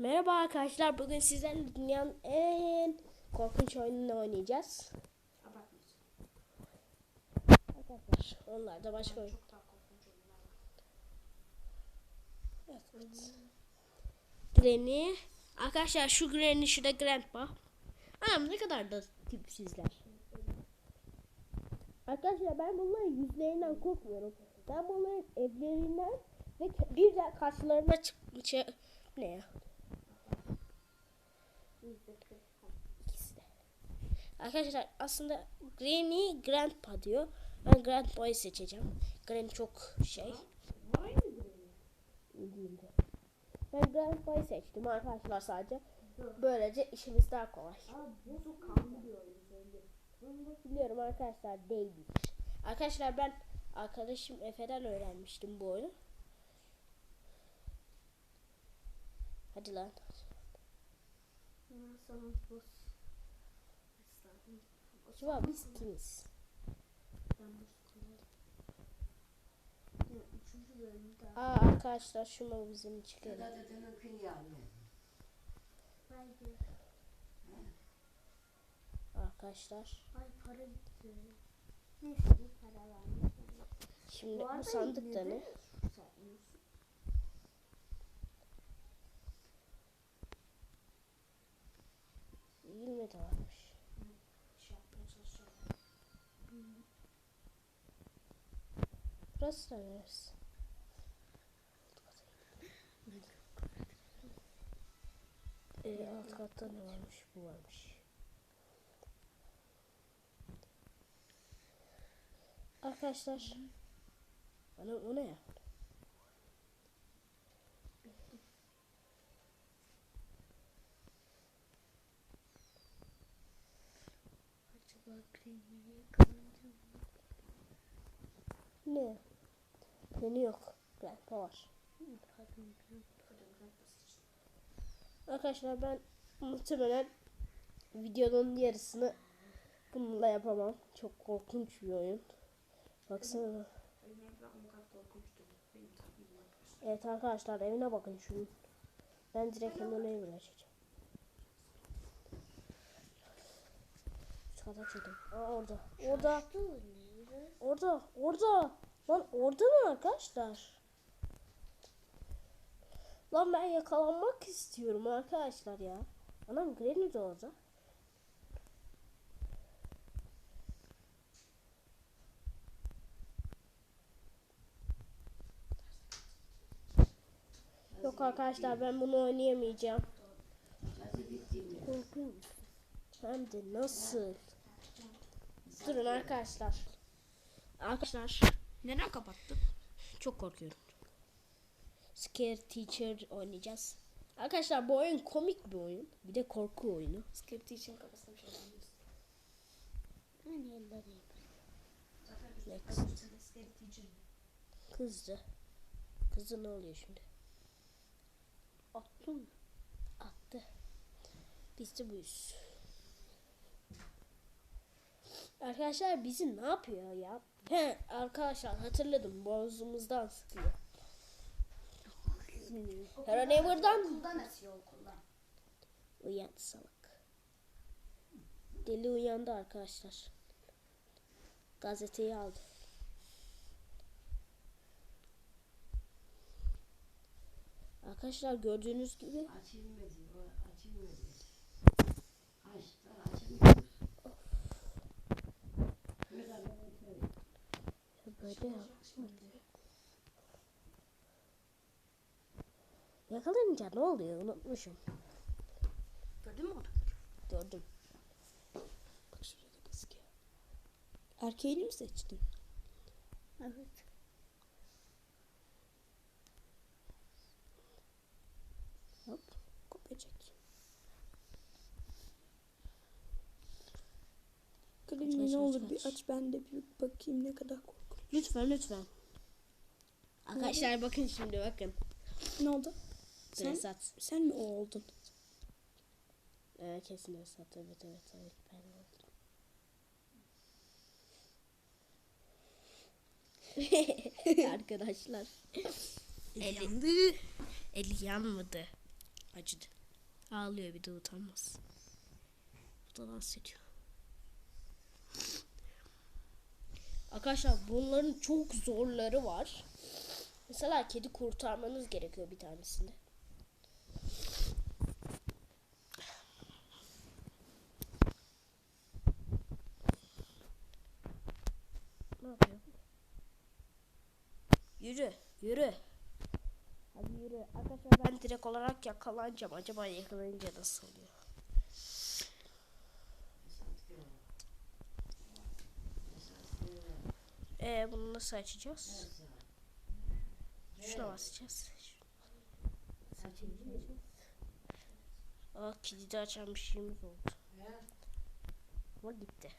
Merhaba arkadaşlar. Bugün sizlerle dünyanın en korkunç oyununu oynayacağız. Arkadaşlar onlar da başka oyun. Var. Evet. Granny. Arkadaşlar şu Granny şu da Grandpa. Anam ne kadar da tipsizler. Arkadaşlar ben bunların yüzlerinden korkmuyorum. Ben bunların evlerinden ve bir de karşılarına çık şey, ne ya? İkisi de. Arkadaşlar aslında Granny Grandpa diyor. Ben Grandpa'yı seçeceğim. Granny çok şey. Ben Grandpa'yı seçtim arkadaşlar sadece. Böylece işimiz daha kolay. Biliyorum arkadaşlar değilmiş. Arkadaşlar ben arkadaşım Efe'den öğrenmiştim bu oyunu. Hadi lan. Sana. Acaba biz kimiz? Aa arkadaşlar şu mu bizim çıkıyor. Arkadaşlar. Ay para gitti. Neyse para vermiş. Şimdi Bu bu sandıkta ne? Yirmi de varmış. Burası da neresi? Ee, alt katta ne varmış? Bu varmış. Arkadaşlar. Ana o ne ya? Ne? Beni yok. Grandpa var. Arkadaşlar ben muhtemelen videonun yarısını bununla yapamam. Çok korkunç bir oyun. Baksana. Evet arkadaşlar evine bakın şunun. Ben direkt hemen evine açacağım. Üst kata çıktım. Aa orada. Orada. Orada. Orada. Lan orada mı arkadaşlar? Lan ben yakalanmak istiyorum arkadaşlar ya. Anam Granny de orada. Yok arkadaşlar ben bunu oynayamayacağım. Korkunç. Hem de nasıl? Durun arkadaşlar. Arkadaşlar Neden kapattın? çok korkuyorum. Scare Teacher oynayacağız. Arkadaşlar bu oyun komik bir oyun. Bir de korku oyunu. Script için kafasına bir şey yapamıyorsun. Hani elleri Next. Kızdı. Kızı ne oluyor şimdi? Attı mı? Attı. Biz de buyuz. Arkadaşlar bizi ne yapıyor ya? He, arkadaşlar hatırladım. Boğazımızdan sıkıyor. Okuldan esiyor okuldan. Uyan salak. Deli uyandı arkadaşlar. Gazeteyi aldı. Arkadaşlar gördüğünüz gibi Açılmadı. Açılmadı. Aç da açılmıyor. Böyle böyle yakalanınca ne oluyor unutmuşum. Gördün mü onu? Gördüm. Bak şurada gözüküyor. Erkeğini mi seçtin? Evet. Hop. Kopya çek. Kalemi ne olur bir aç ben de bir bakayım ne kadar korkunç. Lütfen lütfen. Arkadaşlar bakın şimdi bakın. Ne oldu? Sen, Esat. sen mi o oldun? Ee, kesin Esat. Evet evet evet. Ben oldum. Arkadaşlar. Eli, eli yanmadı. Acıdı. Ağlıyor bir de utanmaz. Bu da dans ediyor. Arkadaşlar bunların çok zorları var. Mesela kedi kurtarmanız gerekiyor bir tanesinde. Ne yapıyor? Yürü, yürü. Hadi yürü. Arkadaşlar ben direkt olarak yakalanacağım. Acaba yakalanınca nasıl oluyor? Ee, bunu nasıl açacağız? Şuna basacağız. Aa kilidi açan bir şeyimiz oldu. Ama gitti.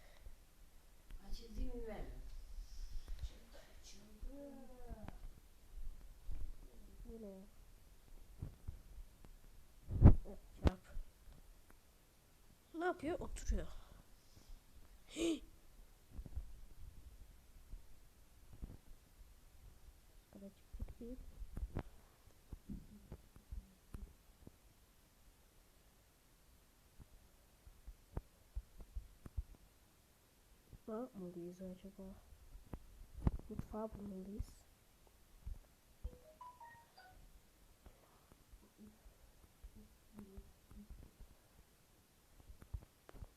Bu ne? Ne yapıyor? Oturuyor. Hii! Kadar çıktık değil. Ne yapmalıyız acaba? Mutfağa bulmalıyız.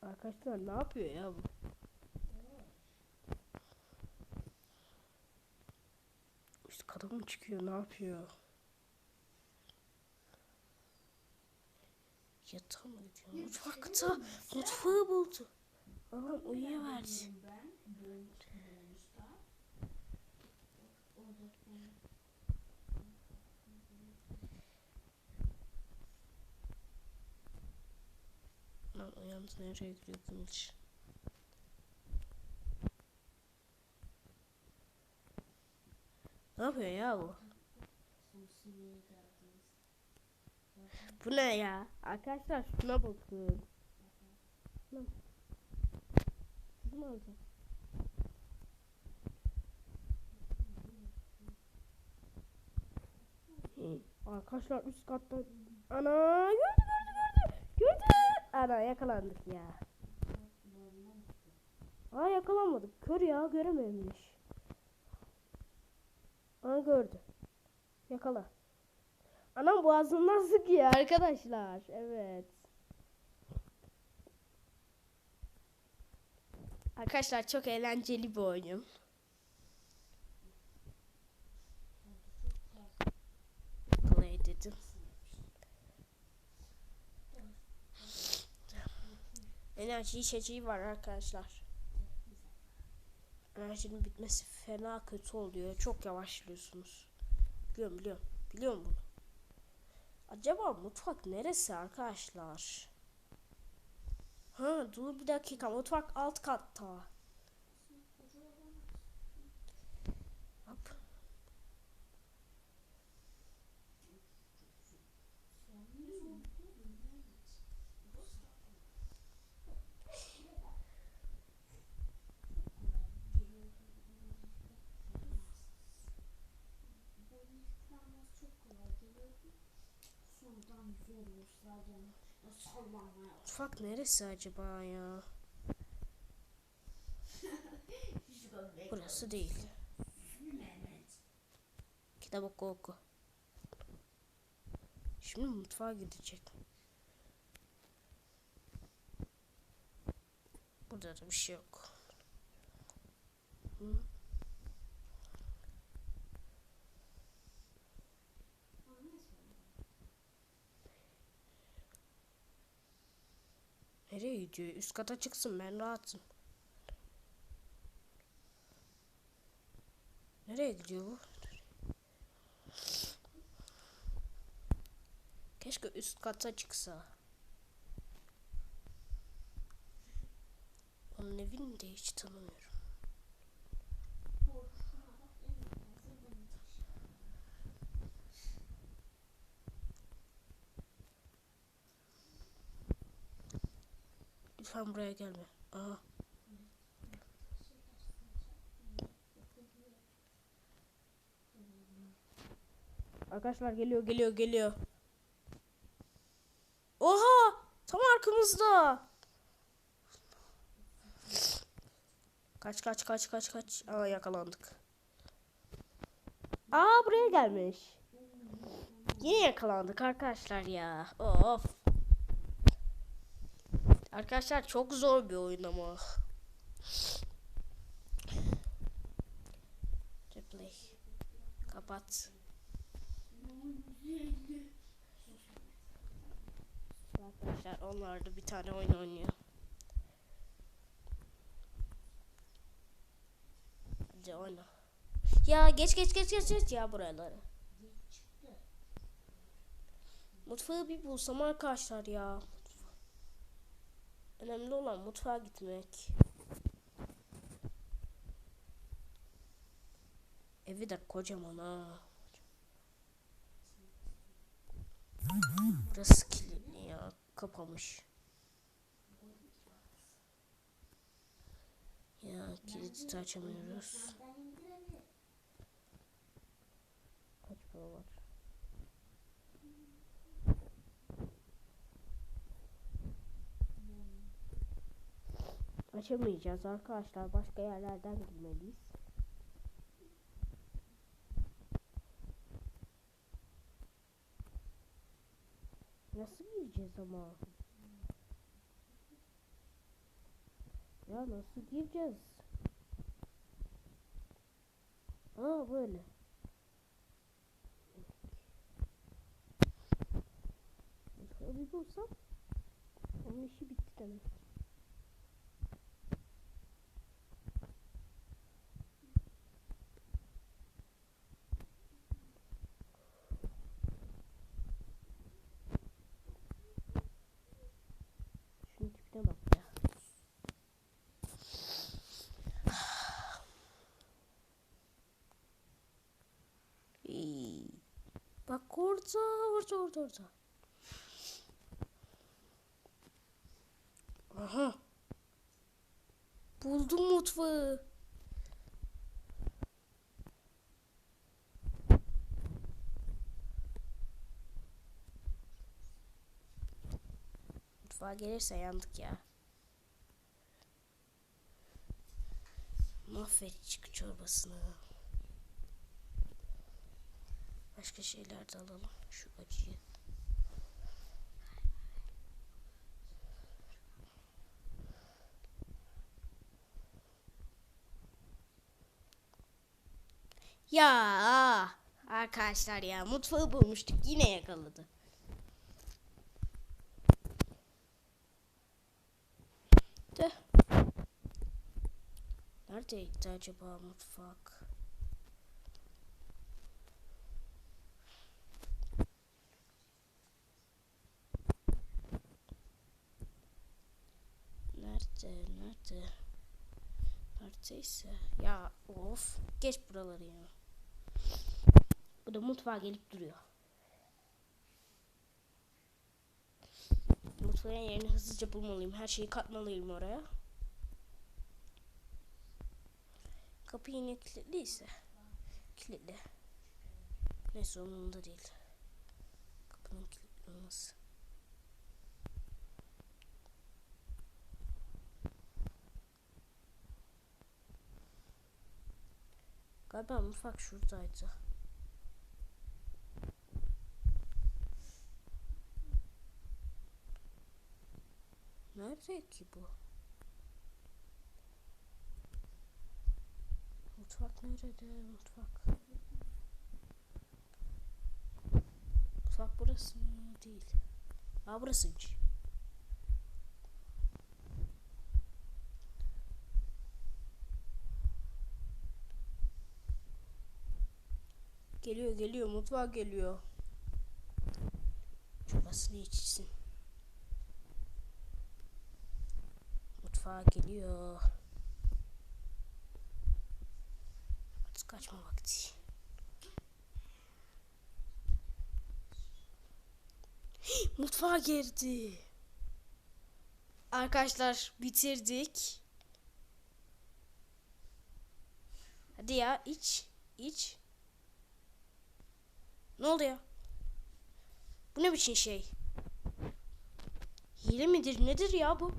Arkadaşlar ne yapıyor ya bu? Kata mı çıkıyor? Ne yapıyor? Yatağa mı gidiyor? Mutfakta mutfağı buldu. Orada ben Lan uyandı nereye gidiyor kılıç? Ne yapıyor ya bu? Bu ne ya? Arkadaşlar şuna bakın. Lan. Kızım alacağım. Arkadaşlar üst katta ana gördü gördü gördü gördü. Ana yakalandık ya. Aa yakalanmadık. Kör ya görememiş Aa gördü. Yakala. Anam boğazından sıkıyor arkadaşlar. Evet. Arkadaşlar çok eğlenceli bir oyun. Play dedim. Enerji içeceği var arkadaşlar. Enerjinin bitmesi fena kötü oluyor. Çok yavaşlıyorsunuz. Biliyorum biliyorum. Biliyorum bunu. Acaba mutfak neresi arkadaşlar? Ha dur bir dakika mutfak alt katta. Mutfak neresi acaba ya? Burası değil. Kitap oku oku. Şimdi mutfağa gidecek. Burada da bir şey yok. Hı? Nereye gidiyor? Üst kata çıksın ben rahatım. Nereye gidiyor bu? Keşke üst kata çıksa. Onun evini de hiç tanımıyorum. Lütfen buraya gelme. Aha. Arkadaşlar geliyor geliyor geliyor. Oha! Tam arkamızda. Kaç kaç kaç kaç kaç. Aa yakalandık. Aa buraya gelmiş. Yine yakalandık arkadaşlar ya. Of. Arkadaşlar çok zor bir oyun ama. Replay. Kapat. Arkadaşlar onlar da bir tane oyun oynuyor. Hadi oyna. Ya geç geç geç geç geç ya buraları. Mutfağı bir bulsam arkadaşlar ya. Önemli olan mutfağa gitmek. Evi de kocaman ha. Burası kilitli ya. Kapamış. Ya kilidi açamıyoruz. Kaç para var? Açamayacağız arkadaşlar. Başka yerlerden girmeliyiz. Nasıl gireceğiz ama? Ya nasıl gireceğiz? Aa böyle. Bir bulsam onun işi bitti demek. Şunun tipine bak ya. İyi. Bak orada, orada, orada, orada. Aha. Buldum mutfağı. Mutfağa gelirse yandık ya. Mahvet çık çorbasını. Başka şeyler de alalım. Şu acıyı. Ya arkadaşlar ya mutfağı bulmuştuk yine yakaladı. De. Neredeydi acaba mutfak? Nerede? Nerede? Neredeyse. Ya of. Geç buraları ya. Bu da mutfağa gelip duruyor. Mutfağın yerini hızlıca bulmalıyım. Her şeyi katmalıyım oraya. Kapı yine kilitliyse. Kilitli. Neyse umurumda değil. Kapının kilitli olması. Galiba mutfak şuradaydı. Nerede ki bu? Mutfak nerede? Mutfak. Mutfak burası? Değil. Aa burasıymış. Geliyor geliyor mutfağa geliyor. Çorbasını içsin. Mutfağa geliyor. Kaçma vakti. Mutfağa girdi. Arkadaşlar bitirdik. Hadi ya iç. iç. Ne oldu ya? Bu ne biçim şey? Hile midir nedir ya bu?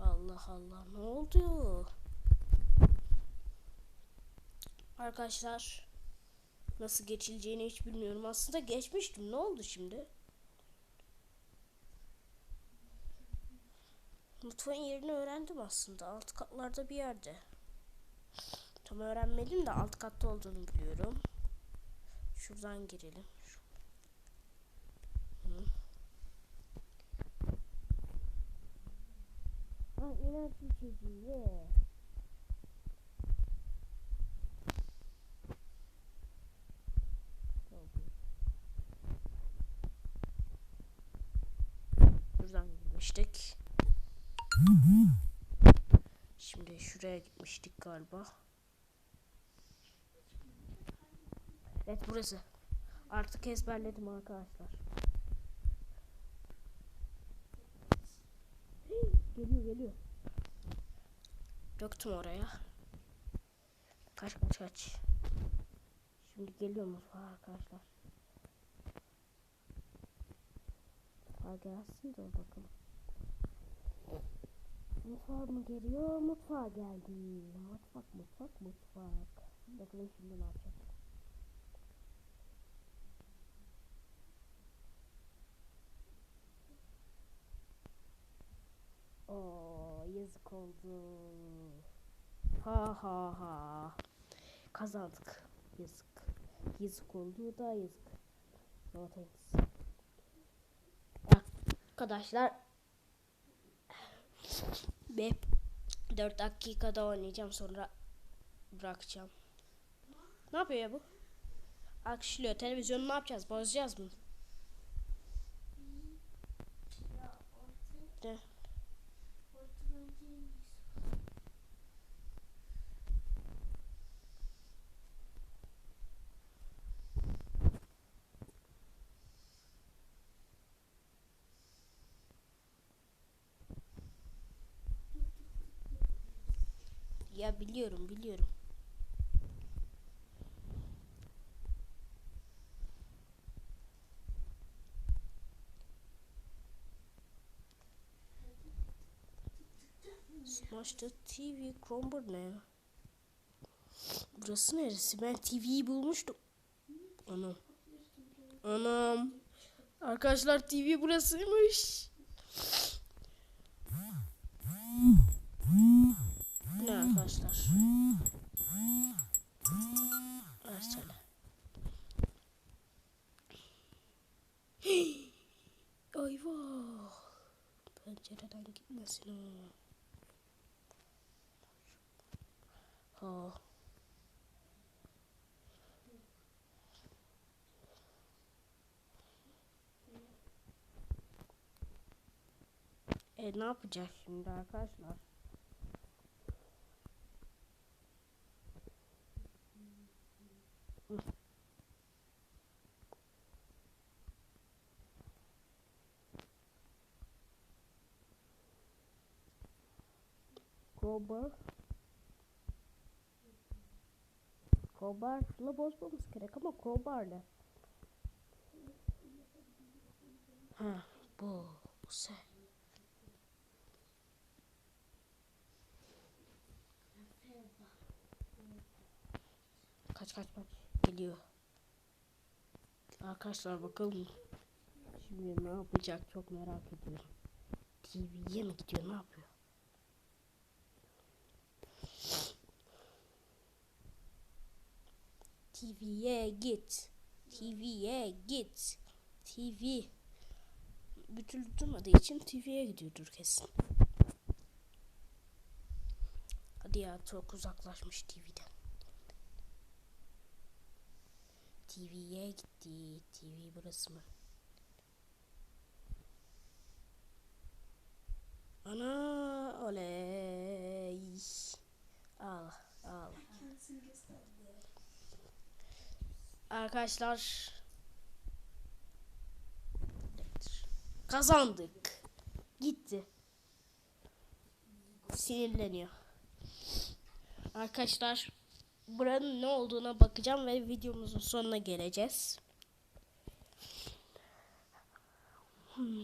Allah Allah ne oldu? Arkadaşlar nasıl geçileceğini hiç bilmiyorum. Aslında geçmiştim. Ne oldu şimdi? Mutfağın yerini öğrendim aslında. Alt katlarda bir yerde. Tam öğrenmedim de alt katta olduğunu biliyorum. Şuradan girelim. Şu- Hı. Ha inatçı çocuğu. Buradan girmiştik. Şimdi şuraya gitmiştik galiba. Evet burası. Artık ezberledim arkadaşlar. geliyor geliyor. Döktüm oraya. Kaç kaç kaç. Şimdi geliyor mutfağa arkadaşlar. Mutfağa gelsin de bakalım. Mutfağa mı geliyor? Mutfağa geldi. Mutfak mutfak mutfak. Bakalım şimdi ne yapacak. Oo yazık oldu. Ha ha ha. Kazandık. Yazık. Yazık oldu da yazık. No thanks. Arkadaşlar ve 4 dakikada oynayacağım sonra bırakacağım. Ne yapıyor ya bu? Alkışlıyor. Televizyonu ne yapacağız? Bozacağız mı? Ne? Ya biliyorum biliyorum. Smash the TV Cromber ne ya? Burası neresi? Ben TV'yi bulmuştum. Anam. Anam. Arkadaşlar TV burasıymış. Ne arkadaşlar? Versene. Ayvah. Pencereden gitmesin o. Ha. E ne yapacağız şimdi arkadaşlar? Crowbar. Crowbar'la bozmamız gerek ama crowbar'la. Ha. Bu sen. Kaç kaç kaç. Geliyor. Arkadaşlar bakalım. Şimdi ne yapacak çok merak ediyorum. TV'ye mi gidiyor ne yapıyor? TV'ye git. TV'ye git. TV. Bir türlü durmadığı için TV'ye gidiyordur kesin. Hadi ya çok uzaklaşmış TV'den. TV'ye gitti. TV burası mı? Ana oley. Arkadaşlar kazandık. Gitti. Sinirleniyor. Arkadaşlar buranın ne olduğuna bakacağım ve videomuzun sonuna geleceğiz. Hmm.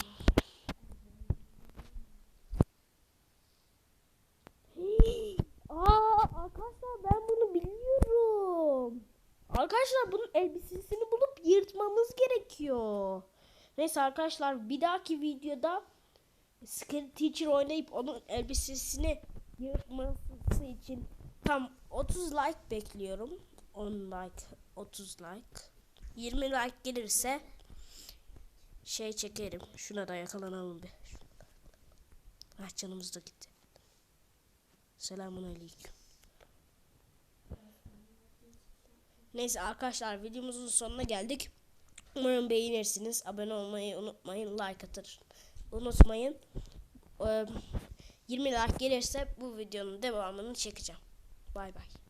Hii, Aa arkadaşlar ben bunu biliyorum. Arkadaşlar bunun elbisesini bulup yırtmamız gerekiyor. Neyse arkadaşlar bir dahaki videoda Scary Teacher oynayıp onun elbisesini yırtması için tam 30 like bekliyorum. 10 like, 30 like. 20 like gelirse şey çekerim. Şuna da yakalanalım bir. Ah canımız da gitti. Selamun aleyküm. Neyse arkadaşlar videomuzun sonuna geldik. Umarım beğenirsiniz. Abone olmayı unutmayın. Like atır. Unutmayın. Ee, 20 like gelirse bu videonun devamını çekeceğim. Bay bay.